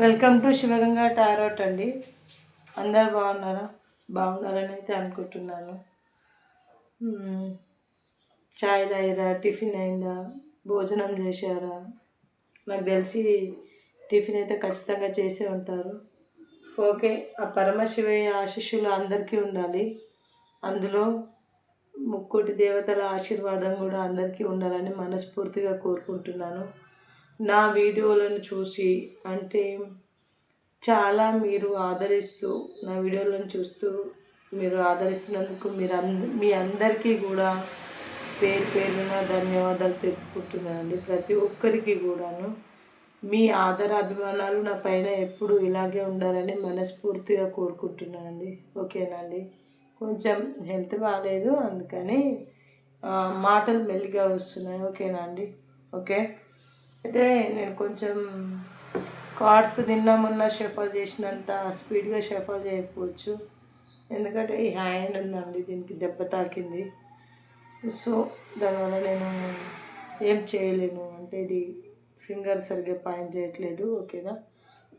Welcome to Shivaganga tarot అండి. అందరు బాగున్నారా? బాగున్నారని అయితే అనుకుంటున్నాను. చాయ్ తాగిరా? టిఫిన్ అయిందా? భోజనం చేశారా? నాకు తెలిసి టిఫిన్ అయితే ఖచ్చితంగా చేసే ఉంటారు. ఓకే ఆ పరమశివయ్య ఆశిష్యులు అందరికీ ఉండాలి. అందులో ముక్కోటి దేవతల ఆశీర్వాదం కూడా అందరికీ ఉండాలని మనస్ఫూర్తిగా కోరుకుంటున్నాను. నా వీడియోలను చూసి అంటే చాలా మీరు ఆదరిస్తూ నా వీడియోలను చూస్తూ మీరు ఆదరిస్తున్నందుకు మీరు అంద మీ అందరికీ కూడా పేరు పేరున ధన్యవాదాలు తెలుపుకుంటున్నానండి. ప్రతి ఒక్కరికి కూడాను మీ ఆదర అభిమానాలు నా పైన ఎప్పుడు ఇలాగే ఉండాలని మనస్ఫూర్తిగా కోరుకుంటున్నానండి. ఓకేనండి. కొంచెం హెల్త్ బాగాలేదు అందుకని మాటలు మెల్లిగా వస్తున్నాయి. ఓకేనా అండి ఓకే. అయితే నేను కొంచెం కార్డ్స్ నిన్న మొన్న షఫల్ చేసినంత స్పీడ్గా షఫల్ చేయకపోవచ్చు. ఎందుకంటే ఈ హ్యాండ్ ఉందండి దీనికి దెబ్బ తాకింది. సో దానివల్ల నేను ఏం చేయలేను. అంటే ఇది ఫింగర్ సరిగ్గా పాయింట్ చేయట్లేదు ఓకేనా?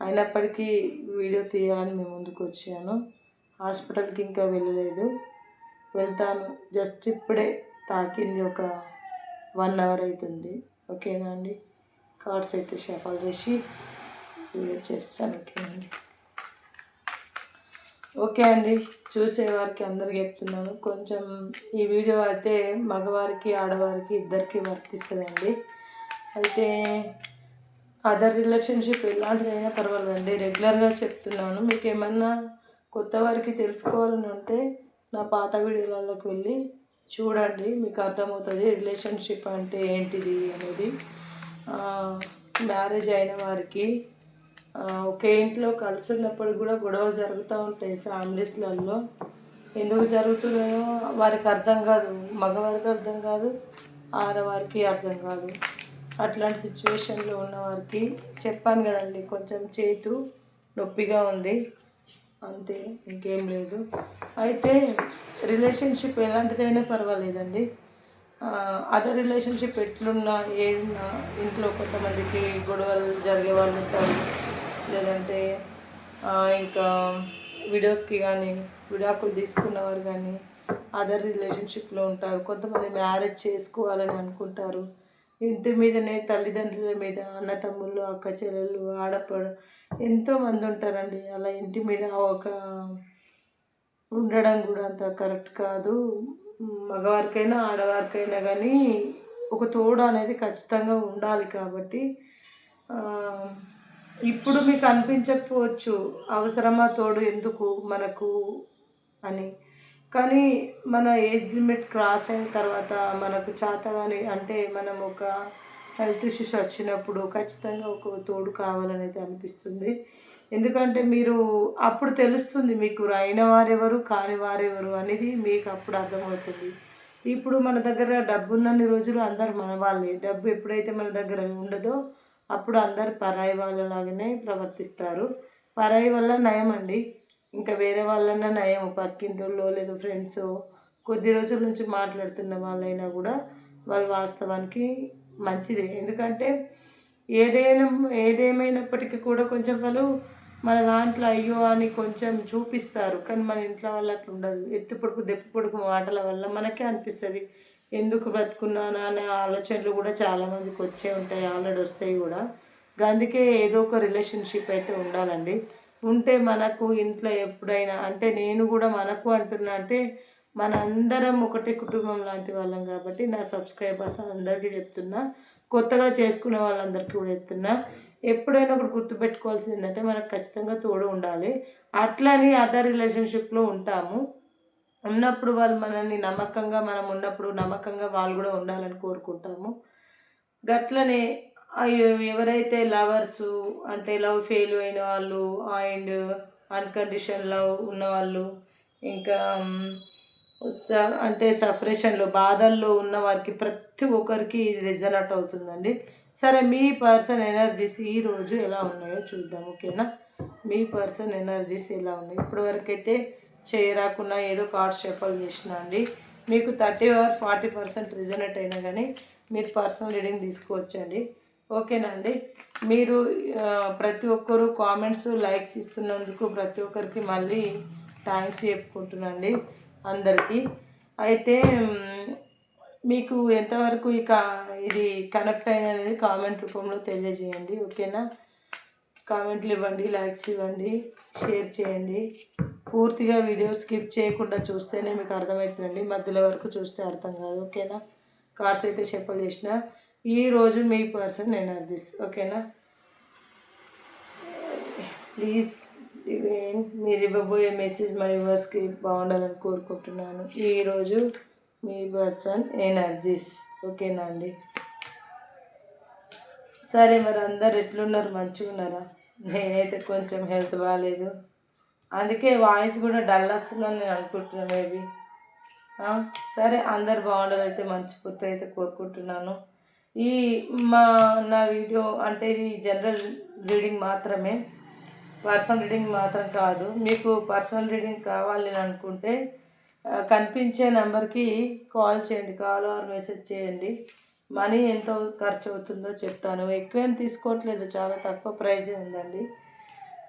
అయినప్పటికీ వీడియో తీయాలని మేము ముందుకు వచ్చాను. హాస్పిటల్కి ఇంకా వెళ్ళలేదు. వెళ్తాను. జస్ట్ ఇప్పుడే తాకింది ఒక వన్ అవర్ అవుతుంది ఓకేనా అండి? కార్డ్స్ అయితే షఫల్ చేసి వీడియో చేస్తాను ఓకే అండి. చూసేవారికి అందరికి చెప్తున్నాను. కొంచెం ఈ వీడియో అయితే మగవారికి ఆడవారికి ఇద్దరికి వర్తిస్తుందండి. అయితే అదర్ రిలేషన్షిప్ ఎలాంటిదైనా పర్వాలేదండి. రెగ్యులర్గా చెప్తున్నాను. మీకు ఏమన్నా కొత్త వారికి తెలుసుకోవాలని ఉంటే నా పాత వీడియోలలోకి వెళ్ళి చూడండి. మీకు అర్థమవుతుంది. రిలేషన్షిప్ అంటే ఏంటిది అనేది. మ్యారేజ్ అయిన వారికి ఒకే ఇంట్లో కలిసి ఉన్నప్పుడు కూడా గొడవలు జరుగుతూ ఉంటాయి ఫ్యామిలీస్లలో. ఎందుకు జరుగుతున్నాయో వారికి అర్థం కాదు. మగవారికి అర్థం కాదు ఆడవారికి అర్థం కాదు. అట్లాంటి సిచ్యువేషన్లో ఉన్న వారికి చెప్పాను కదండి కొంచెం చేతు నొప్పిగా ఉంది. అంతే ఇంకేం లేదు. అయితే రిలేషన్షిప్ ఎలాంటిదైనా పర్వాలేదండి. అదర్ రిలేషన్షిప్ ఎట్లున్నా ఏదున్నా ఇంట్లో కొంతమందికి గొడవలు జరిగే వాళ్ళు ఉంటారు. లేదంటే ఇంకా వీడియోస్కి కానీ విడాకులు తీసుకున్నవారు కానీ అదర్ రిలేషన్షిప్లో ఉంటారు. కొంతమంది మ్యారేజ్ చేసుకోవాలని అనుకుంటారు. ఇంటి మీదనే తల్లిదండ్రుల మీద అన్న తమ్ముళ్ళు అక్క చెల్లెళ్ళు ఆడపడ ఎంతోమంది ఉంటారండి. అలా ఇంటి మీద ఒక ఉండడం కూడా అంత కరెక్ట్ కాదు. మగవారికైనా ఆడవారికైనా కానీ ఒక తోడు అనేది ఖచ్చితంగా ఉండాలి కాబట్టి ఇప్పుడు మీకు అనిపించకపోవచ్చు అవసరమా తోడు ఎందుకు మనకు అని. కానీ మన ఏజ్ లిమిట్ క్రాస్ అయిన తర్వాత మనకు చేత కానీ అంటే మనం ఒక హెల్త్ ఇష్యూస్ వచ్చినప్పుడు ఖచ్చితంగా ఒక తోడు కావాలనేది అనిపిస్తుంది. ఎందుకంటే మీరు అప్పుడు తెలుస్తుంది మీకు అయిన వారెవరు కాని వారెవరు అనేది మీకు అప్పుడు అర్థమవుతుంది. ఇప్పుడు మన దగ్గర డబ్బు ఉన్నన్ని రోజులు అందరు మన వాళ్ళే. డబ్బు ఎప్పుడైతే మన దగ్గర ఉండదో అప్పుడు అందరు పరాయి వాళ్ళలాగానే ప్రవర్తిస్తారు. పరాయి వల్ల నయం అండి. ఇంకా వేరే వాళ్ళన్నా నయం పక్కింటోళ్ళో లేదు ఫ్రెండ్స్ కొద్ది రోజుల నుంచి మాట్లాడుతున్న వాళ్ళైనా కూడా వాళ్ళు వాస్తవానికి మంచిదే. ఎందుకంటే ఏదైనా ఏదేమైనప్పటికీ కూడా కొంచెం వాళ్ళు మన దాంట్లో అయ్యో అని కొంచెం చూపిస్తారు. కానీ మన ఇంట్లో వల్ల అట్లా ఉండదు. ఎత్తు పొడుపు దెప్పు పొడుపు మాటల వల్ల మనకే అనిపిస్తుంది. ఎందుకు బ్రతుకున్నానా? అనే ఆలోచనలు కూడా చాలామందికి వచ్చే ఉంటాయి. ఆల్రెడీ వస్తాయి కూడా. అందుకే ఏదో ఒక రిలేషన్షిప్ అయితే ఉండాలండి. ఉంటే మనకు ఇంట్లో ఎప్పుడైనా అంటే నేను కూడా మనకు అంటున్నా అంటే మన అందరం ఒకటే కుటుంబం లాంటి వాళ్ళం కాబట్టి నా సబ్స్క్రైబర్స్ అందరికీ చెప్తున్నా. కొత్తగా చేసుకునే వాళ్ళందరికీ కూడా చెప్తున్నా. ఎప్పుడైనా ఒకటి గుర్తుపెట్టుకోవాల్సింది ఏంటంటే మనకు ఖచ్చితంగా తోడు ఉండాలి. అట్లని అదర్ రిలేషన్షిప్లో ఉంటాము. ఉన్నప్పుడు వాళ్ళు మనల్ని నమ్మకంగా మనం ఉన్నప్పుడు నమ్మకంగా వాళ్ళు కూడా ఉండాలని కోరుకుంటాము. గట్లనే అయ్యో ఎవరైతే లవర్స్ అంటే లవ్ ఫెయిల్ అయిన వాళ్ళు అండ్ అన్కండిషన్ లవ్ ఉన్నవాళ్ళు ఇంకా అంటే సపరేషన్లో బాధల్లో ఉన్న వారికి ప్రతి ఒక్కరికి ఇది రిజనట్ అవుతుందండి. సరే మీ పర్సన్ ఎనర్జీస్ ఈరోజు ఎలా ఉన్నాయో చూద్దాం ఓకేనా? మీ పర్సన్ ఎనర్జీస్ ఎలా ఉన్నాయి? ఇప్పటివరకు అయితే చేయరాకున్నా ఏదో కార్డ్ షఫల్ చేసిన అండి. మీకు thirty or forty percent resonate అయినా కానీ మీరు పర్సనల్ రీడింగ్ తీసుకోవచ్చండి. ఓకేనండి మీరు ప్రతి ఒక్కరు కామెంట్స్ లైక్స్ ఇస్తున్నందుకు ప్రతి ఒక్కరికి మళ్ళీ థ్యాంక్స్ చెప్పుకుంటున్నాండి అందరికీ. అయితే మీకు ఎంతవరకు ఇక ఇది కనెక్ట్ అయినది కామెంట్ రూపంలో తెలియజేయండి ఓకేనా? కామెంట్లు ఇవ్వండి లైక్స్ ఇవ్వండి షేర్ చేయండి. పూర్తిగా వీడియో స్కిప్ చేయకుండా చూస్తేనే మీకు అర్థమవుతుందండి మధ్యలో వరకు చూస్తే అర్థం కాదు ఓకేనా? కార్స్ అయితే షఫల్ చేసిన ఈరోజు మీ పర్సన్ ఎనర్జీస్ ఓకేనా? ప్లీజ్ మీరు ఇవ్వబోయే మెసేజ్ మా వ్యూవర్స్కి బాగుండాలని కోరుకుంటున్నాను. ఈరోజు మీ పర్సన్ ఎనర్జీస్. ఓకేనా అండి? సరే మరి అందరు ఎట్లున్నారు? మంచిగా ఉన్నారా? నేనైతే కొంచెం హెల్త్ బాగాలేదు అందుకే వాయిస్ కూడా డల్ వస్తుందని నేను అనుకుంటున్నాను మేబీ. సరే అందరు బాగుండాలైతే మంచి పూర్తి అయితే కోరుకుంటున్నాను. ఈ మా నా వీడియో అంటే ఇది జనరల్ రీడింగ్ మాత్రమే. పర్సనల్ రీడింగ్ మాత్రం కాదు. మీకు పర్సనల్ రీడింగ్ కావాలి అనుకుంటే కనిపించే నెంబర్కి కాల్ చేయండి కాల్ ఆర్ మెసేజ్ చేయండి. మనీ ఎంతో ఖర్చు అవుతుందో చెప్తాను. ఎక్కువేం తీసుకోవట్లేదు చాలా తక్కువ ప్రైజే ఉందండి.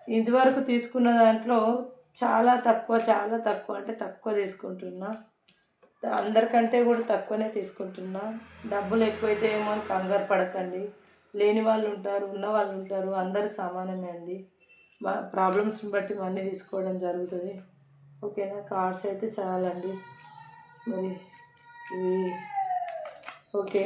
ఇదివరకు తీసుకున్న దాంట్లో చాలా తక్కువ చాలా తక్కువ అంటే తక్కువ తీసుకుంటున్నా. అందరికంటే కూడా తక్కువనే తీసుకుంటున్నా. డబ్బులు ఎక్కువైతే ఏమో అని కంగారు పడకండి. లేని వాళ్ళు ఉంటారు ఉన్న వాళ్ళు ఉంటారు అందరూ సమానమే అండి. మా ప్రాబ్లమ్స్ని బట్టి మనీ తీసుకోవడం జరుగుతుంది. ఓకేనా? కార్డ్స్ అయితే చాలండి. మరి ఇవి ఓకే.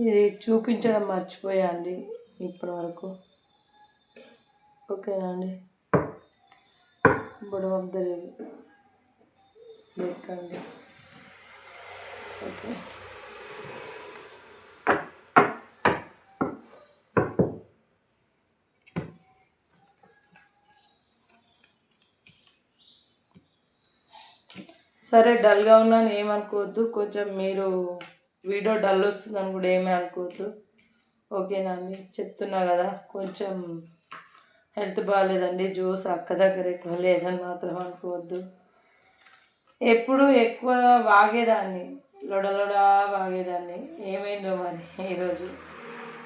ఇది చూపించడం మర్చిపోయా అండి ఇప్పటి వరకు. ఓకేనా అండి? బుడవ ఆఫ్ ఓకే. సరే డల్గా ఉన్నాను ఏమనుకోవద్దు. కొంచెం మీరు వీడియో డల్ వస్తుందని కూడా ఏమీ అనుకోవద్దు. ఓకేనా అండి? చెప్తున్నా కదా కొంచెం హెల్త్ బాగాలేదండి జ్యూస్ అక్క దగ్గర ఎక్కువ లేదని మాత్రం అనుకోవద్దు. ఎప్పుడు ఎక్కువ వాగేదాన్ని లొడలొడా వాగేదాన్ని. ఏమైందో మరి ఈరోజు?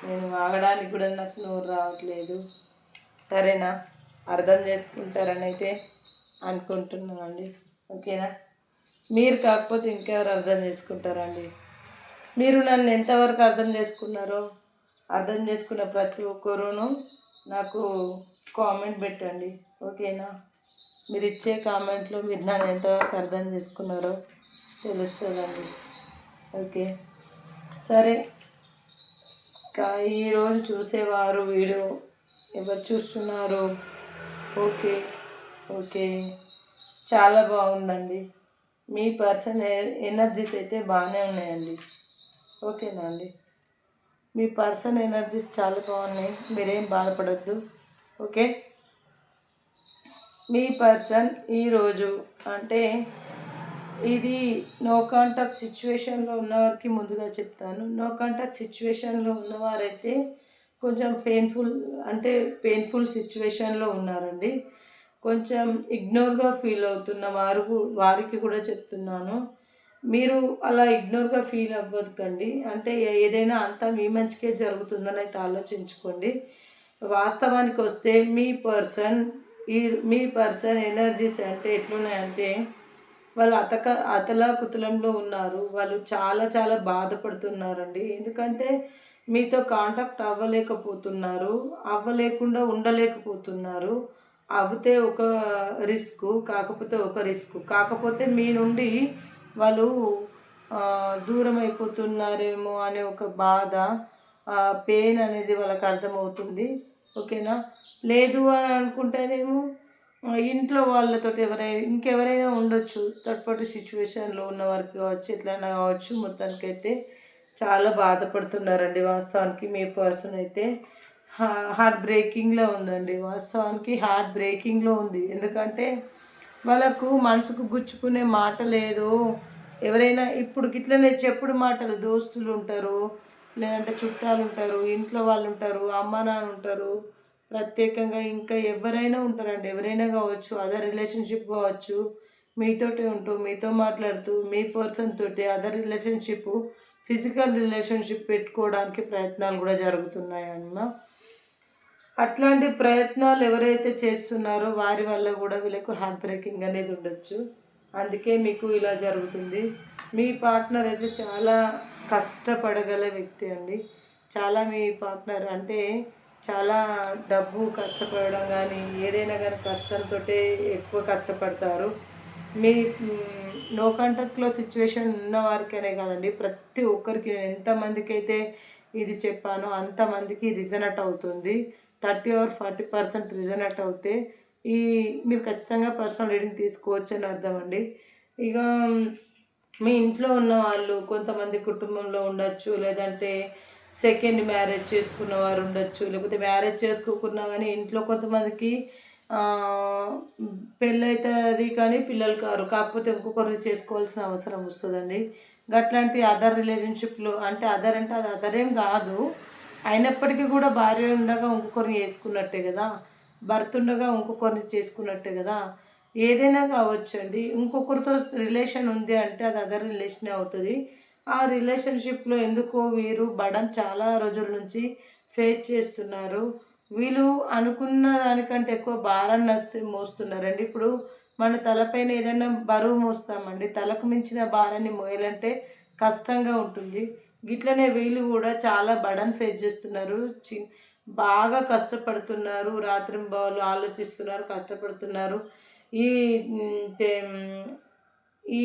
నేను వాగడానికి కూడా నాకు నోరు రావట్లేదు. సరేనా? అర్థం చేసుకుంటారని అయితే అనుకుంటున్నామండి ఓకేనా? మీరు కాకపోతే ఇంకెవరు అర్థం చేసుకుంటారండి? మీరు నన్ను ఎంతవరకు అర్థం చేసుకున్నారో అర్థం చేసుకున్న ప్రతి ఒక్కరూను నాకు కామెంట్ పెట్టండి. ఓకేనా? మీరు ఇచ్చే కామెంట్లో మీరు నన్ను ఎంతవరకు అర్థం చేసుకున్నారో తెలుస్తుందండి. ఓకే? సరే. ఇంకా ఈరోజు చూసేవారు వీడియో ఎవరు చూస్తున్నారు? ఓకే. ఓకే. చాలా బాగుందండి. మీ పర్సన్ ఎనర్జీస్ అయితే బాగానే ఉన్నాయండి. ఓకేనా అండి మీ పర్సన్ ఎనర్జీస్ చాలా బాగున్నాయి. మీరేం బాధపడద్దు. ఓకే? మీ పర్సన్ ఈరోజు అంటే ఇది నో కాంటాక్ట్ సిచ్యువేషన్లో ఉన్నవారికి ముందుగా చెప్తాను. నో కాంటాక్ట్ సిచ్యువేషన్లో ఉన్నవారైతే కొంచెం పెయిన్ఫుల్ అంటే పెయిన్ఫుల్ సిచ్యువేషన్లో ఉన్నారండి. కొంచెం ఇగ్నోర్గా ఫీల్ అవుతున్న వారు వారికి కూడా చెప్తున్నాను. మీరు అలా ఇగ్నోర్గా ఫీల్ అవ్వకండి అంటే ఏదైనా అంతా మీ మంచికే జరుగుతుందని అయితే ఆలోచించుకోండి. వాస్తవానికి వస్తే మీ పర్సన్ ఈ మీ పర్సన్ ఎనర్జీస్ అంటే ఎట్లున్నాయంటే వాళ్ళు అతక అతల కుతలంలో ఉన్నారు. వాళ్ళు చాలా చాలా బాధపడుతున్నారండి. ఎందుకంటే మీతో కాంటాక్ట్ అవ్వలేకపోతున్నారు. అవ్వలేకుండా ఉండలేకపోతున్నారు. అవితే ఒక రిస్క్ కాకపోతే ఒక రిస్క్ కాకపోతే మీ నుండి వాళ్ళు దూరం అయిపోతున్నారేమో అనే ఒక బాధ పెయిన్ అనేది వాళ్ళకి అర్థమవుతుంది. ఓకేనా? లేదు అని అనుకుంటేనేమో ఇంట్లో వాళ్ళతో ఎవరైనా ఇంకెవరైనా ఉండొచ్చు. థర్డ్ పార్టీ సిచ్యువేషన్లో ఉన్న వారికి కావచ్చు ఎట్లయినా కావచ్చు మొత్తానికైతే చాలా బాధపడుతున్నారండి. వాస్తవానికి మీ పర్సన్ అయితే హార్ట్ బ్రేకింగ్లో ఉందండి. వాస్తవానికి హార్ట్ బ్రేకింగ్లో ఉంది. ఎందుకంటే వాళ్ళకు మనసుకు గుచ్చుకునే మాట లేదు. ఎవరైనా ఇప్పుడు ఇట్లనే చెప్పుడు మాటలు దోస్తులు ఉంటారు లేదంటే చుట్టాలు ఉంటారు ఇంట్లో వాళ్ళు ఉంటారు అమ్మ నాన్న ఉంటారు. ప్రత్యేకంగా ఇంకా ఎవరైనా ఉంటారండి. ఎవరైనా కావచ్చు అదర్ రిలేషన్షిప్ కావచ్చు. మీతోటే ఉంటూ మీతో మాట్లాడుతూ మీ పర్సన్ తోటి అదర్ రిలేషన్షిప్ ఫిజికల్ రిలేషన్షిప్ పెట్టుకోవడానికి ప్రయత్నాలు కూడా జరుగుతున్నాయన్న అట్లాంటి ప్రయత్నాలు ఎవరైతే చేస్తున్నారో వారి వల్ల కూడా వీళ్ళకు హార్ట్ బ్రేకింగ్ అనేది ఉండొచ్చు. అందుకే మీకు ఇలా జరుగుతుంది. మీ పార్ట్నర్ అయితే చాలా కష్టపడగల వ్యక్తి అండి. చాలా మీ పార్ట్నర్ అంటే చాలా డబ్బు కష్టపడడం కానీ ఏదైనా కానీ కష్టంతో ఎక్కువ కష్టపడతారు. మీ నో కాంటాక్ట్లో సిచ్యువేషన్ ఉన్న వారికనే కాదండి. ప్రతి ఒక్కరికి ఎంతమందికి అయితే ఇది చెప్పానో అంతమందికి రిజనట్ అవుతుంది. Thirty or forty percent resonate అవుతే ఈ మీరు ఖచ్చితంగా పర్సనల్ రీడింగ్ తీసుకోవచ్చు అని అర్థం అండి. ఇక మీ ఇంట్లో ఉన్న వాళ్ళు కొంతమంది కుటుంబంలో ఉండొచ్చు లేదంటే సెకండ్ మ్యారేజ్ చేసుకున్న వారు ఉండొచ్చు లేకపోతే మ్యారేజ్ చేసుకోకున్నా కానీ ఇంట్లో కొంతమందికి పెళ్ళవుతుంది కానీ పిల్లలు కారు కాకపోతే ఇంకొకరిని చేసుకోవాల్సిన అవసరం వస్తుందండి. గట్లాంటి అదర్ రిలేషన్షిప్లో అంటే అదర్ అంటే అది అదర్ ఏం కాదు. అయినప్పటికీ కూడా భార్య ఉండగా ఇంకొకరిని చేసుకున్నట్టే కదా? భర్త ఉండగా ఇంకొకరిని చేసుకున్నట్టే కదా? ఏదైనా కావచ్చు అండి. ఇంకొకరితో రిలేషన్ ఉంది అంటే అది అదర్ రిలేషనే అవుతుంది. ఆ రిలేషన్షిప్లో ఎందుకో వీరు బడన్ చాలా రోజుల నుంచి ఫేస్ చేస్తున్నారు. వీళ్ళు అనుకున్న దానికంటే ఎక్కువ భారాన్ని నస్తే మోస్తున్నారండి. ఇప్పుడు మన తలపైన ఏదైనా బరువు మోస్తామండి. తలకు మించిన భారాన్ని మోయాలంటే కష్టంగా ఉంటుంది. గిట్లనే వీళ్ళు కూడా చాలా బడన్ ఫేస్ చేస్తున్నారు. చి బాగా కష్టపడుతున్నారు. రాత్రింబవళ్ళు ఆలోచిస్తున్నారు కష్టపడుతున్నారు. ఈ ఈ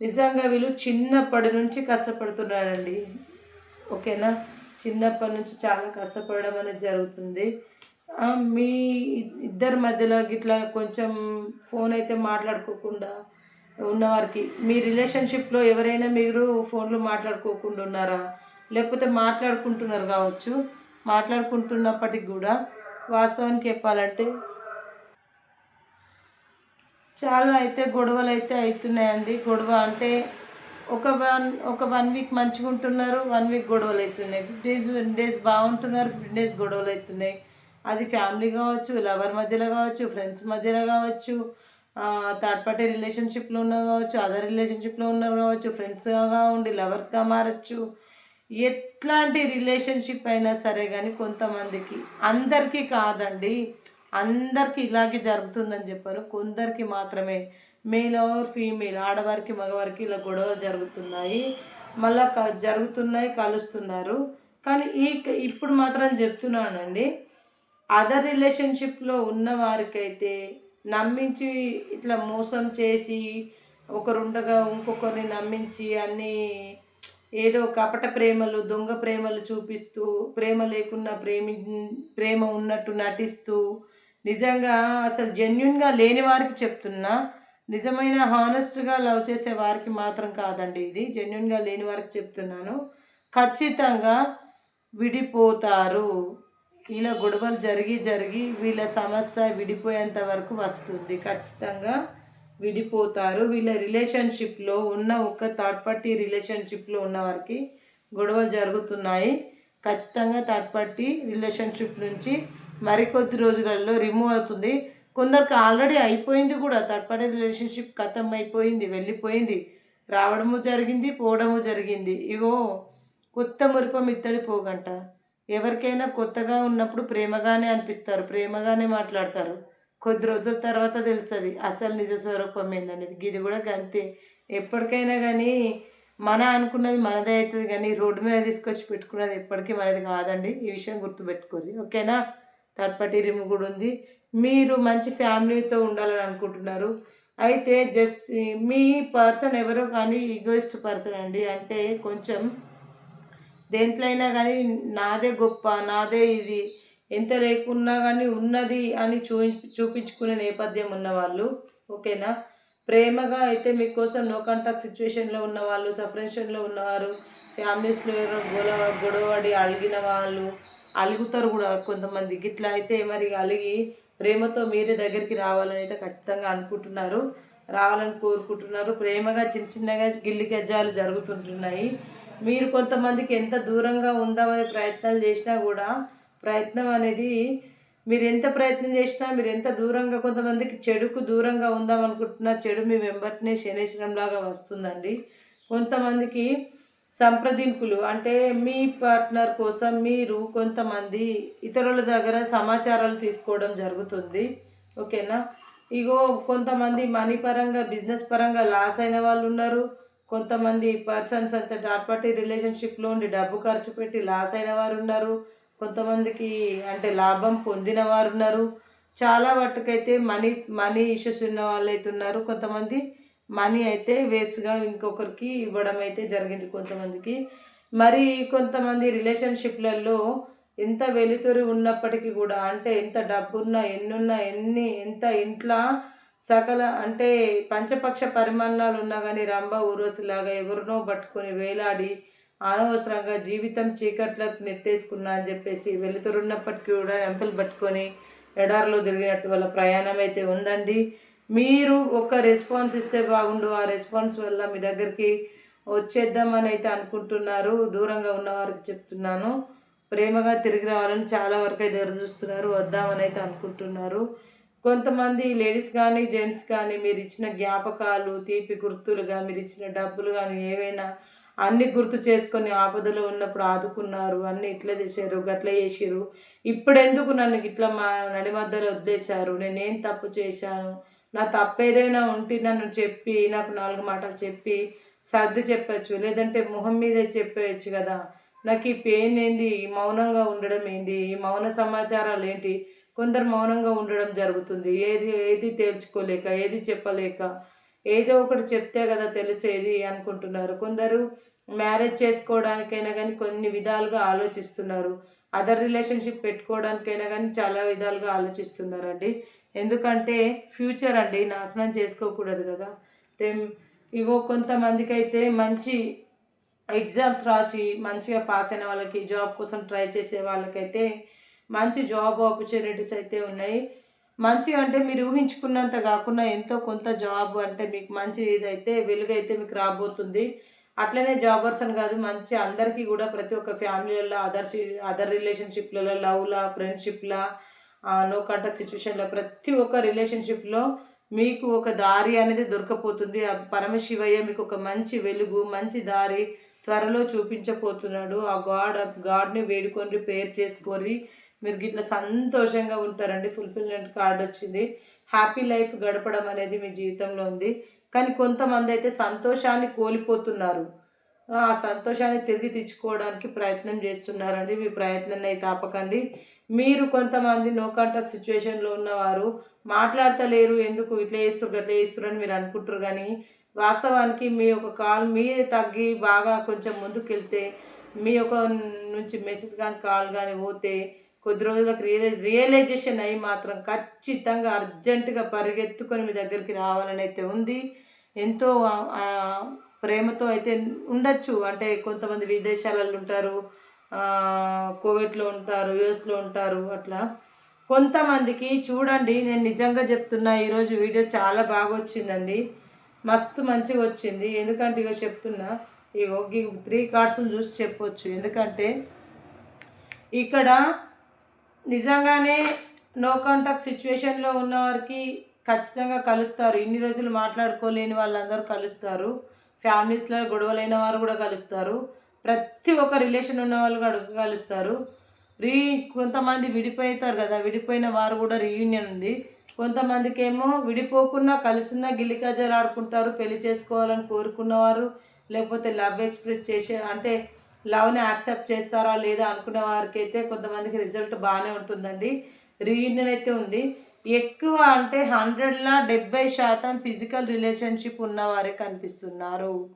నిజంగా వీళ్ళు చిన్నప్పటి నుంచి కష్టపడుతున్నారండి. ఓకేనా? చిన్నప్పటి నుంచి చాలా కష్టపడడం అనేది జరుగుతుంది. మీ ఇద్దరి మధ్యలో గిట్లా కొంచెం ఫోన్ అయితే మాట్లాడుకోకుండా ఉన్నవారికి. మీ రిలేషన్షిప్లో ఎవరైనా మీరు ఫోన్లో మాట్లాడుకోకుండా ఉన్నారా లేకపోతే మాట్లాడుకుంటున్నారు కావచ్చు. మాట్లాడుకుంటున్నప్పటికి కూడా వాస్తవానికి చెప్పాలంటే చాలా అయితే గొడవలు అయితే అవుతున్నాయండి. గొడవ అంటే ఒక వన్ ఒక వన్ వీక్ మంచిగా ఉంటున్నారు వన్ వీక్ గొడవలు అవుతున్నాయి. ఫిఫ్టీన్ డేస్ డేస్ బాగుంటున్నారు ఫిఫ్టీన్ డేస్ గొడవలు అవుతున్నాయి. అది ఫ్యామిలీ కావచ్చు లవర్ మధ్యలో కావచ్చు ఫ్రెండ్స్ మధ్యలో కావచ్చు థర్డ్ పార్టీ రిలేషన్షిప్లో ఉన్న కావచ్చు అదర్ రిలేషన్షిప్లో ఉన్న కావచ్చు ఫ్రెండ్స్గా ఉండి లవర్స్గా మారచ్చు. ఎట్లాంటి రిలేషన్షిప్ అయినా సరే కానీ కొంతమందికి అందరికీ కాదండి అందరికీ ఇలాగే జరుగుతుందని చెప్పాను. కొందరికి మాత్రమే మేల్ ఆర్ ఫీమేల్ ఆడవారికి మగవారికి ఇలా గొడవలు జరుగుతున్నాయి. మళ్ళా క- జరుగుతున్నాయి కలుస్తున్నారు. కానీ ఈ ఇప్పుడు మాత్రం చెప్తున్నానండి అదర్ రిలేషన్షిప్లో ఉన్న వారికైతే నమ్మించి ఇట్లా మోసం చేసి ఒకరుండగా ఇంకొకరిని నమ్మించి అన్నీ ఏదో కపట ప్రేమలు దొంగ ప్రేమలు చూపిస్తూ ప్రేమ లేకున్నా ప్రేమి ప్రేమ ఉన్నట్టు నటిస్తూ నిజంగా అసలు జెన్యున్గా లేని వారికి చెప్తున్నా నిజమైన హానెస్ట్గా లవ్ చేసే వారికి మాత్రం కాదండి ఇది. జెన్యున్గా లేని వారికి చెప్తున్నాను. ఖచ్చితంగా విడిపోతారు. ఇలా గొడవలు జరిగి జరిగి వీళ్ళ సమస్య విడిపోయేంత వరకు వస్తుంది. ఖచ్చితంగా విడిపోతారు. వీళ్ళ రిలేషన్షిప్లో ఉన్న ఒక థర్డ్ పార్టీ రిలేషన్షిప్లో ఉన్న వారికి గొడవలు జరుగుతున్నాయి. ఖచ్చితంగా థర్డ్ పార్టీ రిలేషన్షిప్ నుంచి మరికొద్ది రోజులలో రిమూవ్ అవుతుంది. కొందరికి ఆల్రెడీ అయిపోయింది కూడా. థర్డ్ పార్టీ రిలేషన్షిప్ ఖతం అయిపోయింది వెళ్ళిపోయింది. రావడము జరిగింది పోవడము జరిగింది. ఇగో కొత్త మురిపం ఇత్తడి పోగంట. ఎవరికైనా కొత్తగా ఉన్నప్పుడు ప్రేమగానే అనిపిస్తారు ప్రేమగానే మాట్లాడతారు. కొద్ది రోజుల తర్వాత తెలుస్తుంది అసలు నిజ స్వరూపం ఏందనేది. ఇది కూడా అంతే ఎప్పటికైనా కానీ మన అనుకున్నది మనదే అవుతుంది కానీ రోడ్డు మీద తీసుకొచ్చి పెట్టుకున్నది ఎప్పటికీ మనది కాదండి. ఈ విషయం గుర్తుపెట్టుకోండి. ఓకేనా? థర్డ్ పార్టీ కూడా ఉంది. మీరు మంచి ఫ్యామిలీతో ఉండాలని అనుకుంటున్నారు. అయితే జస్ట్ మీ పర్సన్ ఎవరో కానీ ఈగోయిస్ట్ పర్సన్ అండి. అంటే కొంచెం దేంట్లో అయినా కానీ నాదే గొప్ప నాదే ఇది ఎంత లేకున్నా కానీ ఉన్నది అని చూ చూపించుకునే నేపథ్యం ఉన్నవాళ్ళు ఓకేనా? ప్రేమగా అయితే మీకోసం నో కాంటాక్ట్ సిచ్యువేషన్లో ఉన్నవాళ్ళు సపరేషన్లో ఉన్నవారు ఫ్యామిలీస్లో గొడవ గొడవడి అలిగిన వాళ్ళు అలుగుతారు కూడా కొంతమంది. గిట్లా అయితే మరి అలిగి ప్రేమతో మీరే దగ్గరికి రావాలని అయితే ఖచ్చితంగా అనుకుంటున్నారు. రావాలని కోరుకుంటున్నారు. ప్రేమగా చిన్న చిన్నగా గిల్లి గజ్జాలు జరుగుతుంటున్నాయి. మీరు కొంతమందికి ఎంత దూరంగా ఉందామనే ప్రయత్నాలు చేసినా కూడా ప్రయత్నం అనేది మీరు ఎంత ప్రయత్నం చేసినా మీరు ఎంత దూరంగా కొంతమందికి చెడుకు దూరంగా ఉందాం అనుకుంటున్నా చెడు మీ వెంబటినే శనేశ్వరంలాగా వస్తుందండి. కొంతమందికి సంప్రదింపులు అంటే మీ పార్ట్నర్ కోసం మీరు కొంతమంది ఇతరుల దగ్గర సమాచారాలు తీసుకోవడం జరుగుతుంది. ఓకేనా? ఇగో కొంతమంది మనీ పరంగా బిజినెస్ పరంగా లాస్ అయిన వాళ్ళు ఉన్నారు. కొంతమంది పర్సన్స్ అంతా థర్డ్ పార్టీ రిలేషన్షిప్లో ఉండి డబ్బు ఖర్చు పెట్టి లాస్ అయిన వారు ఉన్నారు కొంతమందికి అంటే లాభం పొందిన వారు ఉన్నారు చాలా మట్టుకైతే మనీ మనీ ఇష్యూస్ ఉన్న వాళ్ళు అయితే ఉన్నారు. కొంతమంది మనీ అయితే వేస్ట్గా ఇంకొకరికి ఇవ్వడం అయితే జరిగింది కొంతమందికి. మరి కొంతమంది రిలేషన్షిప్లలో ఎంత వెలుతురు ఉన్నప్పటికీ కూడా అంటే ఎంత డబ్బున్నా ఎన్నున్నా ఎన్ని ఎంత ఇంట్లో సకల అంటే పంచపక్ష పరిమాణాలు ఉన్నా కానీ రంభ ఊరోసిలాగా ఎవరినో పట్టుకొని వేలాడి అనవసరంగా జీవితం చీకట్లకు నెట్టేసుకున్నా అని చెప్పేసి వెలుతురున్నప్పటికీ కూడా ఎంపలు పట్టుకొని ఎడారిలో తిరిగినట్టు వాళ్ళ ప్రయాణం అయితే ఉందండి. మీరు ఒక రెస్పాన్స్ ఇస్తే బాగుండు. ఆ రెస్పాన్స్ వల్ల మీ దగ్గరికి వచ్చేద్దామని అయితే అనుకుంటున్నారు. దూరంగా ఉన్న వారికి చెప్తున్నాను. ప్రేమగా తిరిగి రావాలని చాలా వరకు అయితే ఎదురు చూస్తున్నారు. వద్దామని అయితే అనుకుంటున్నారు. కొంతమంది లేడీస్ కానీ జెంట్స్ కానీ మీరు ఇచ్చిన జ్ఞాపకాలు తీపి గుర్తులుగా మీరు ఇచ్చిన డబ్బులు కానీ ఏవైనా అన్ని గుర్తు చేసుకొని ఆపదలో ఉన్నప్పుడు ఆదుకున్నారు అన్ని ఇట్లా చేశారు గట్లా చేసిరు ఇప్పుడు ఎందుకు నన్ను ఇట్లా మా నడి మధ్యలో వద్దేశారు నేనేం తప్పు చేశాను? నా తప్పు ఏదైనా ఉంటే నన్ను చెప్పి నాకు నాలుగు మాటలు చెప్పి సర్ది చెప్పచ్చు లేదంటే మొహం మీదే చెప్పేయచ్చు కదా. నాకు ఈ పెయిన్ ఏంది? ఈ మౌనంగా ఉండడం ఏంది? ఈ మౌన సమాచారాలు ఏంటి? కొందరు మౌనంగా ఉండడం జరుగుతుంది. ఏది ఏది తేల్చుకోలేక ఏది చెప్పలేక ఏదో ఒకటి చెప్తే కదా తెలిసేది అనుకుంటున్నారు. కొందరు మ్యారేజ్ చేసుకోవడానికైనా కానీ కొన్ని విధాలుగా ఆలోచిస్తున్నారు. అదర్ రిలేషన్షిప్ పెట్టుకోవడానికైనా కానీ చాలా విధాలుగా ఆలోచిస్తున్నారండి. ఎందుకంటే ఫ్యూచర్ అండి నాశనం చేసుకోకూడదు కదా. అంటే ఇగో కొంతమందికి అయితే మంచి ఎగ్జామ్స్ రాసి మంచిగా పాస్ అయిన వాళ్ళకి జాబ్ కోసం ట్రై చేసే వాళ్ళకైతే మంచి జాబ్ ఆపర్చునిటీస్ అయితే ఉన్నాయి. మంచి అంటే మీరు ఊహించుకున్నంత కాకుండా ఎంతో కొంత జాబ్ అంటే మీకు మంచి ఇదైతే వెలుగైతే మీకు రాబోతుంది. అట్లనే జాబర్స్ అని కాదు మంచి అందరికీ కూడా ప్రతి ఒక్క ఫ్యామిలీలలో అదర్ అదర్ రిలేషన్షిప్లలో లవ్లా ఫ్రెండ్షిప్లా నో కాంటాక్ట్ సిచ్యువేషన్లో ప్రతి ఒక్క రిలేషన్షిప్లో మీకు ఒక దారి అనేది దొరకపోతుంది ఆ పరమశివయ్య మీకు ఒక మంచి వెలుగు మంచి దారి త్వరలో చూపించబోతున్నాడు. ఆ గాడ్ గాడ్ని వేడుకొని పేరు చేసుకొని మీరు గిట్లా సంతోషంగా ఉంటారండి. ఫుల్ఫిల్మెంట్ కార్డ్ వచ్చింది. హ్యాపీ లైఫ్ గడపడం అనేది మీ జీవితంలో ఉంది. కానీ కొంతమంది అయితే సంతోషాన్ని కోల్పోతున్నారు. ఆ సంతోషాన్ని తిరిగి తెచ్చుకోవడానికి ప్రయత్నం చేస్తున్నారండి. మీ ప్రయత్నాన్ని అయితే ఆపకండి. మీరు కొంతమంది నో కాంటాక్ట్ సిచ్యువేషన్లో ఉన్నవారు మాట్లాడతలేరు. ఎందుకు ఇట్లా చేస్తారు అట్లా చేస్తారు అని మీరు అనుకుంటారు కానీ వాస్తవానికి మీ యొక్క కాల్ మీరే తగ్గి బాగా కొంచెం ముందుకు వెళ్తే మీ యొక్క నుంచి మెసేజ్ కానీ కాల్ కానీ పోతే కొద్ది రోజులకు రియలై రియలైజేషన్ అయ్యి మాత్రం ఖచ్చితంగా అర్జెంటుగా పరిగెత్తుకొని మీ దగ్గరికి రావాలని అయితే ఉంది. ఎంతో ప్రేమతో అయితే ఉండొచ్చు. అంటే కొంతమంది విదేశాలలో ఉంటారు కోవిడ్లో ఉంటారు యుఎస్లో ఉంటారు అట్లా. కొంతమందికి చూడండి నేను నిజంగా చెప్తున్నా ఈరోజు వీడియో చాలా బాగా వచ్చిందండి. మస్తు మంచిగా వచ్చింది. ఎందుకంటే ఇక చెప్తున్నా ఇగో ఈ త్రీ కార్డ్స్ని చూసి చెప్పొచ్చు. ఎందుకంటే ఇక్కడ నిజంగానే నో కాంటాక్ట్ సిచ్యువేషన్లో ఉన్నవారికి ఖచ్చితంగా కలుస్తారు. ఇన్ని రోజులు మాట్లాడుకోలేని వాళ్ళందరూ కలుస్తారు. ఫ్యామిలీస్లో గొడవలైన వారు కూడా కలుస్తారు. ప్రతి ఒక్క రిలేషన్ ఉన్న వాళ్ళు కూడా కలుస్తారు. రీ కొంతమంది విడిపోతారు కదా విడిపోయిన వారు కూడా రీయూనియన్ ఉంది. కొంతమందికి ఏమో విడిపోకున్నా కలిసినా గిల్లికజాలు ఆడుకుంటారు పెళ్ళి చేసుకోవాలని కోరుకున్నవారు లేకపోతే లవ్ ఎక్స్ప్రెస్ చేసే అంటే లవ్ని యాక్సెప్ట్ చేస్తారా లేదా అనుకున్న వారికి అయితే కొంతమందికి రిజల్ట్ బాగానే ఉంటుందండి. రీయూనియన్ అయితే ఉంది. ఎక్కువ అంటే హండ్రెడ్లా డెబ్బై శాతం ఫిజికల్ రిలేషన్షిప్ ఉన్నవారే కనిపిస్తున్నారు.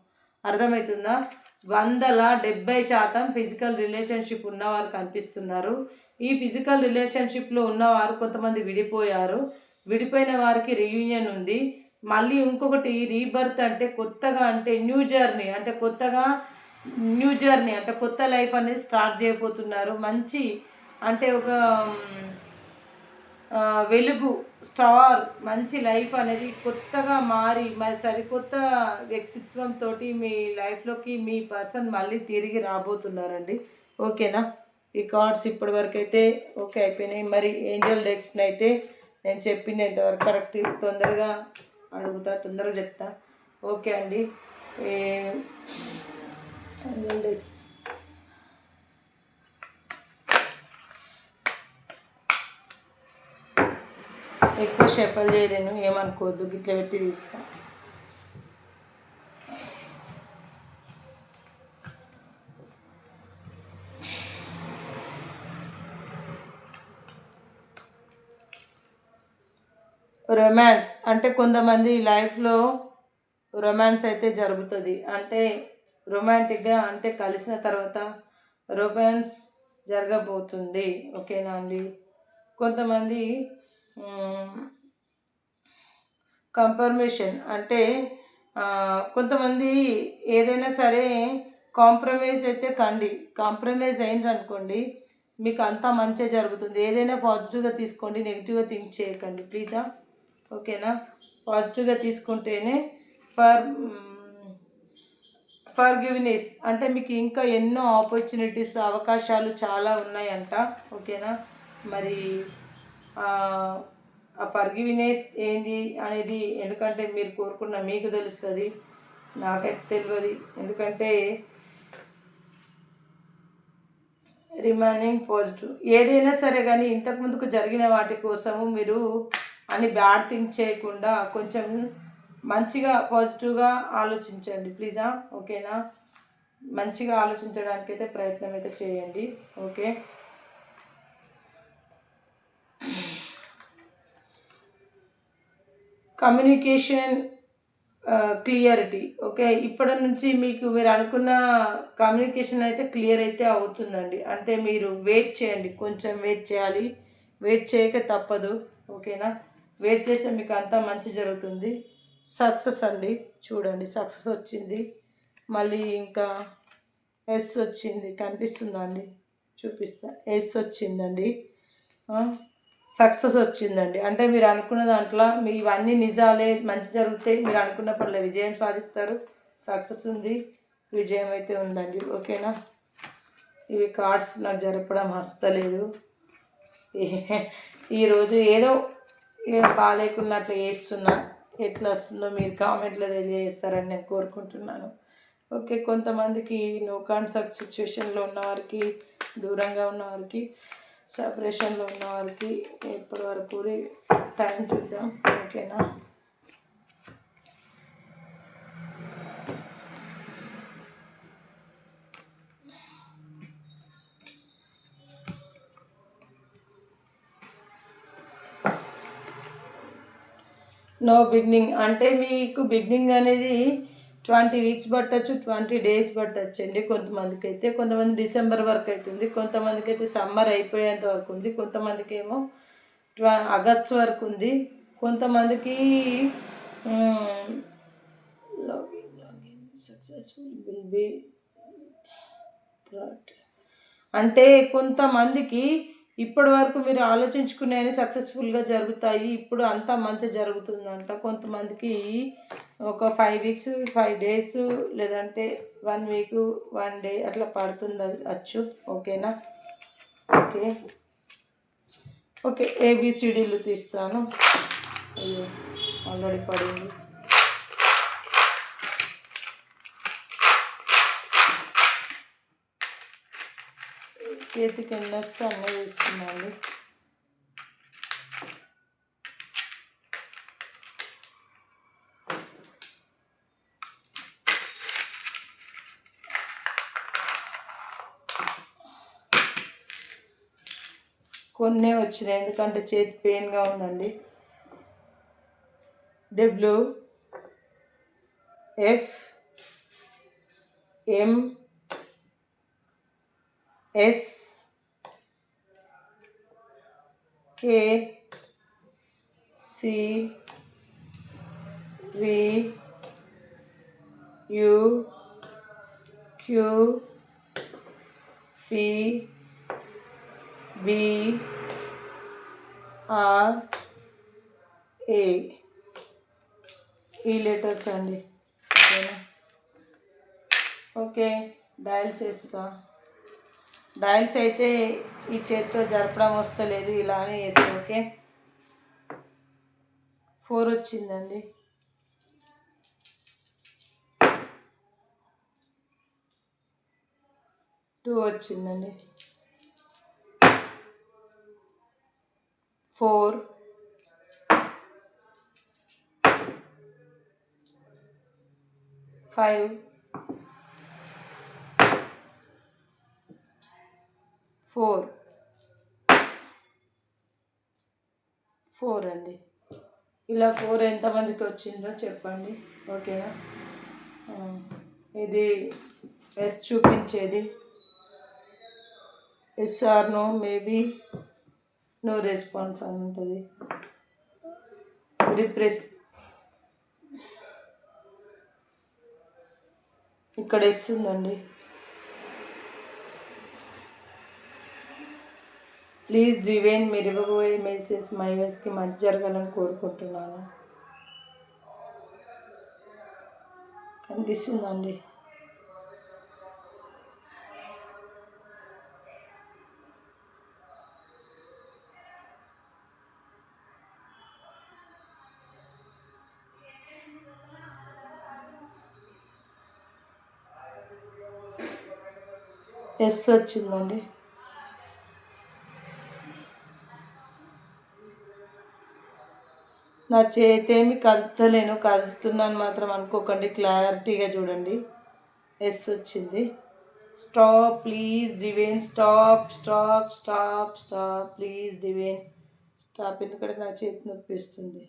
అర్థమవుతుందా? వందల డెబ్బై శాతం ఫిజికల్ రిలేషన్షిప్ ఉన్నవారు కనిపిస్తున్నారు. ఈ ఫిజికల్ రిలేషన్షిప్లో ఉన్నవారు కొంతమంది విడిపోయారు. విడిపోయిన వారికి రీయూనియన్ ఉంది. మళ్ళీ ఇంకొకటి రీబర్త్ అంటే కొత్తగా అంటే న్యూ జర్నీ అంటే కొత్తగా న్యూ జర్నీ అంటే కొత్త లైఫ్ అనేది స్టార్ట్ చేయబోతున్నారు. మంచి అంటే ఒక వెలుగు స్టార్ మంచి లైఫ్ అనేది కొత్తగా మారి మరి సరికొత్త వ్యక్తిత్వంతో మీ లైఫ్లోకి మీ పర్సన్ మళ్ళీ తిరిగి రాబోతున్నారండి. ఓకేనా? ఈ కార్డ్స్ ఇప్పటి వరకు అయితే ఓకే అయిపోయినాయి. మరి ఏంజల్ డెక్స్ని అయితే నేను చెప్పింది ఎంతవరకు కరెక్ట్ తొందరగా అడుగుతా తొందరగా చెప్తా. ఓకే అండి. ఏంజల్ ఎక్కువ షెఫల్ చేయలేను ఏమనుకోవద్దు గిట్ల పెట్టి తీస్తా. రొమాన్స్ అంటే కొంతమంది లైఫ్లో రొమాన్స్ అయితే జరుగుతుంది. అంటే రొమాంటిక్గా అంటే కలిసిన తర్వాత రొమాన్స్ జరగబోతుంది. ఓకేనా అండి? కొంతమంది కంఫర్మేషన్ అంటే కొంతమంది ఏదైనా సరే కాంప్రమైజ్ అయితే కండి. కాంప్రమైజ్ అయింది అనుకోండి మీకు అంతా మంచిగా జరుగుతుంది. ఏదైనా పాజిటివ్గా తీసుకోండి నెగిటివ్గా థింక్ చేయకండి. ప్లీజా ఓకేనా పాజిటివ్గా తీసుకుంటేనే ఫర్ ఫర్గివ్నెస్ అంటే మీకు ఇంకా ఎన్నో ఆపర్చునిటీస్ అవకాశాలు చాలా ఉన్నాయంట. ఓకేనా? మరి ఆ ఫర్గివినెస్ ఏంది అనేది ఎందుకంటే మీరు కోరుకున్న మీకు తెలుస్తుంది నాకైతే తెలియదు ఎందుకంటే రిమైనింగ్ పాజిటివ్ ఏదైనా సరే కానీ ఇంతకు ముందుకు జరిగిన వాటి కోసము మీరు అని బ్యాడ్ థింక్ చేయకుండా కొంచెం మంచిగా పాజిటివ్గా ఆలోచించండి ప్లీజా? ఓకేనా? మంచిగా ఆలోచించడానికి అయితే ప్రయత్నం అయితే చేయండి ఓకే? Communication clarity okay? ఇప్పటి నుంచి మీకు మీరు అనుకున్న కమ్యూనికేషన్ అయితే క్లియర్ అయితే అవుతుందండి. అంటే మీరు వెయిట్ చేయండి కొంచెం వెయిట్ చేయాలి. వెయిట్ చేయక తప్పదు ఓకేనా? వెయిట్ చేస్తే మీకు అంతా మంచి జరుగుతుంది. సక్సెస్ అండి. చూడండి సక్సెస్ వచ్చింది. మళ్ళీ ఇంకా ఎస్ వచ్చింది. కనిపిస్తుందా అండి చూపిస్తా. ఎస్ వచ్చిందండి. సక్సెస్ వచ్చిందండి. అంటే మీరు అనుకున్న దాంట్లో మీ ఇవన్నీ నిజాలే మంచి జరుగుతాయి మీరు అనుకున్న పనుల. విజయం సాధిస్తారు. సక్సెస్ ఉంది. విజయం అయితే ఉందండి. ఓకేనా? ఇవి కార్డ్స్ నాకు జరపడం హస్తలేదు. ఈరోజు ఏదో ఏ బాగాలేకున్నట్లు వేస్తున్నా ఎట్లా వస్తుందో మీరు కామెంట్లో తెలియజేస్తారని నేను కోరుకుంటున్నాను. ఓకే కొంతమందికి నో కాన్సెప్ట్ సిచ్యువేషన్లో ఉన్నవారికి దూరంగా ఉన్న వారికి సపరేషన్లో ఉన్నవారికి ఎప్పటి వరకు టైం చూద్దాం. ఓకేనా? No beginning. అంటే మీకు బిగినింగ్ అనేది ట్వంటీ వీక్స్ పట్టచ్చు ట్వంటీ డేస్ పట్టచ్చు అండి కొంతమందికి అయితే కొంతమంది డిసెంబర్ వరకు అవుతుంది కొంతమందికి అయితే సమ్మర్ అయిపోయేంత వరకు ఉంది కొంతమందికి ఏమో ట్వ ఆగస్ట్ వరకు ఉంది. కొంతమందికి సక్సెస్ఫుల్ విల్ బి అంటే కొంతమందికి ఇప్పటి వరకు మీరు ఆలోచించుకునేవి సక్సెస్ఫుల్గా జరుగుతాయి. ఇప్పుడు అంతా మంచి జరుగుతుందంట. కొంతమందికి ఒక ఫైవ్ వీక్స్ ఫైవ్ డేస్ లేదంటే వన్ వీక్ వన్ డే అట్లా పడుతుంది అది వచ్చు ఓకేనా? ఓకే. ఓకే ఏబిసిడీలు తీస్తాను. అయ్యో ఆల్రెడీ పడింది. చేతికి ఎన్ని వస్తే అన్నీ వేస్తున్నాండి కొన్నే వచ్చినాయి ఎందుకంటే చేతి పెయిన్గా ఉందండి. W F M S K C V U Q P B R A. ఈ లెటర్స్ అండి ఓకే డయల్ చేస్తా. డయల్స్ అయితే ఈ చేతితో జరపడం వస్తలేదు ఇలానే వేస్తే ఓకే? ఫోర్ వచ్చిందండి. టూ వచ్చిందండి. ఫోర్. ఫైవ్. ఫోర్. ఫోర్ అండి. ఇలా ఫోర్ ఎంతమందికి వచ్చిందో చెప్పండి. ఓకేనా? ఇది ఎస్ చూపించేది. Yes or no maybe no response అని ఉంటుంది. రిప్రెస్ ఇక్కడ ఇస్తుందండి ప్లీజ్ డివైన్ మీరు ఇవ్వబోయే మెసేజ్ మై వైస్కి మంచి జరగాలని కోరుకుంటున్నాను. కనిపిస్తుందండి. ఎస్ వచ్చిందండి. నా చేతేమి కలుపుతలేను కలుపుతున్నాను మాత్రం అనుకోకండి. క్లారిటీగా చూడండి. ఎస్ వచ్చింది. Stop please divine stop stop stop stop please divine stop ఎందుకంటే నా చేతి నొప్పిస్తుంది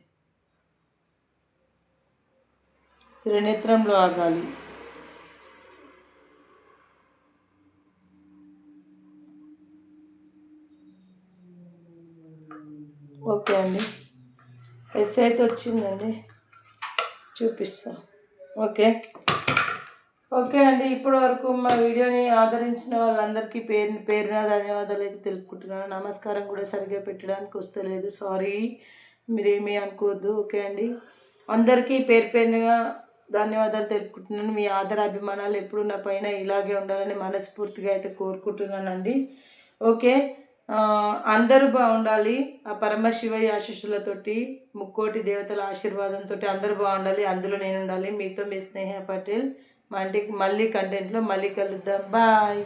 త్రినేత్రంలో ఆగాలి ఓకే అండి ఎస్ అయితే వచ్చిందండి. చూపిస్తా. ఓకే. ఓకే అండి. ఇప్పటి వరకు మా వీడియోని ఆదరించిన వాళ్ళందరికీ పేరు పేరున ధన్యవాదాలు అయితే తెలుపుకుంటున్నాను. నమస్కారం కూడా సరిగ్గా పెట్టడానికి వస్తలేదు. సారీ. మీరేమీ అనుకోవద్దు. ఓకే అండి. అందరికీ పేరు పేరుగా ధన్యవాదాలు తెలుపుకుంటున్నాను. మీ ఆదర అభిమానాలు ఎప్పుడు నా పైన ఇలాగే ఉండాలని మనస్ఫూర్తిగా అయితే కోరుకుంటున్నానండి. ఓకే. అందరూ బాగుండాలి. ఆ పరమశివయ్య ఆశీస్సులతోటి ముక్కోటి దేవతల ఆశీర్వాదంతో అందరూ బాగుండాలి. అందులో నేను ఉండాలి మీతో మీ స్నేహ పటేల్ మళ్ళీ మళ్ళీ కంటెంట్లో మళ్ళీ కలుద్దాం. బాయ్